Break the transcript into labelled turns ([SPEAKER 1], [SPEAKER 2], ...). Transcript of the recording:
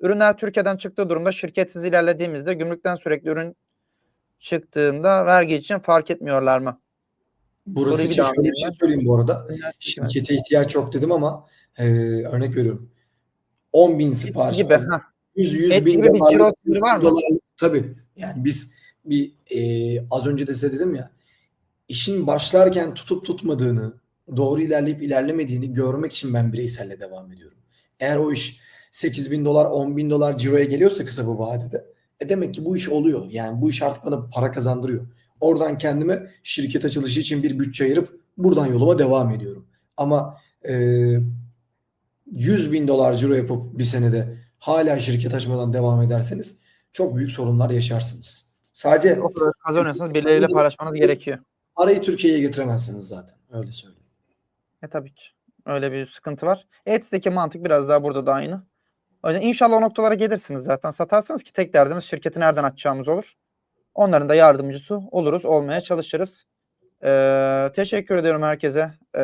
[SPEAKER 1] Ürünler Türkiye'den çıktığı durumda şirketsiz ilerlediğimizde gümrükten sürekli ürün çıktığında vergi için fark etmiyorlar mı?
[SPEAKER 2] Burası
[SPEAKER 1] Soruyu
[SPEAKER 2] için şöyle bir şey söyleyeyim bu arada. Şirkete ihtiyaç yok dedim ama e, örnek veriyorum. 10 bin sipariş
[SPEAKER 1] gibi.
[SPEAKER 2] aldım.
[SPEAKER 1] heh.
[SPEAKER 2] 100, 100
[SPEAKER 1] Et
[SPEAKER 2] bin
[SPEAKER 1] kilo
[SPEAKER 2] 100 bin
[SPEAKER 1] var mı?
[SPEAKER 2] dolarlık- tabii. Yani biz bir e, az önce de size dedim ya işin başlarken tutup tutmadığını, doğru ilerleyip ilerlemediğini görmek için ben bireyselle devam ediyorum. Eğer o iş 8 bin dolar, 10 bin dolar ciroya geliyorsa kısa bu vadede e demek ki bu iş oluyor. Yani bu iş artık bana para kazandırıyor. Oradan kendime şirket açılışı için bir bütçe ayırıp buradan yoluma devam ediyorum. Ama e, 100 bin dolar ciro yapıp bir senede hala şirket açmadan devam ederseniz çok büyük sorunlar yaşarsınız. Sadece
[SPEAKER 1] O kadar kazanıyorsanız birileriyle paylaşmanız gerekiyor.
[SPEAKER 2] parayı Türkiye'ye getiremezsiniz zaten. Öyle söyleyeyim.
[SPEAKER 1] E tabii ki. Öyle bir sıkıntı var. Ets'teki mantık biraz daha burada da aynı. O yüzden inşallah o noktalara gelirsiniz zaten. Satarsınız ki tek derdimiz şirketi nereden açacağımız olur. Onların da yardımcısı oluruz, olmaya çalışırız. Ee, teşekkür ediyorum herkese. Ee,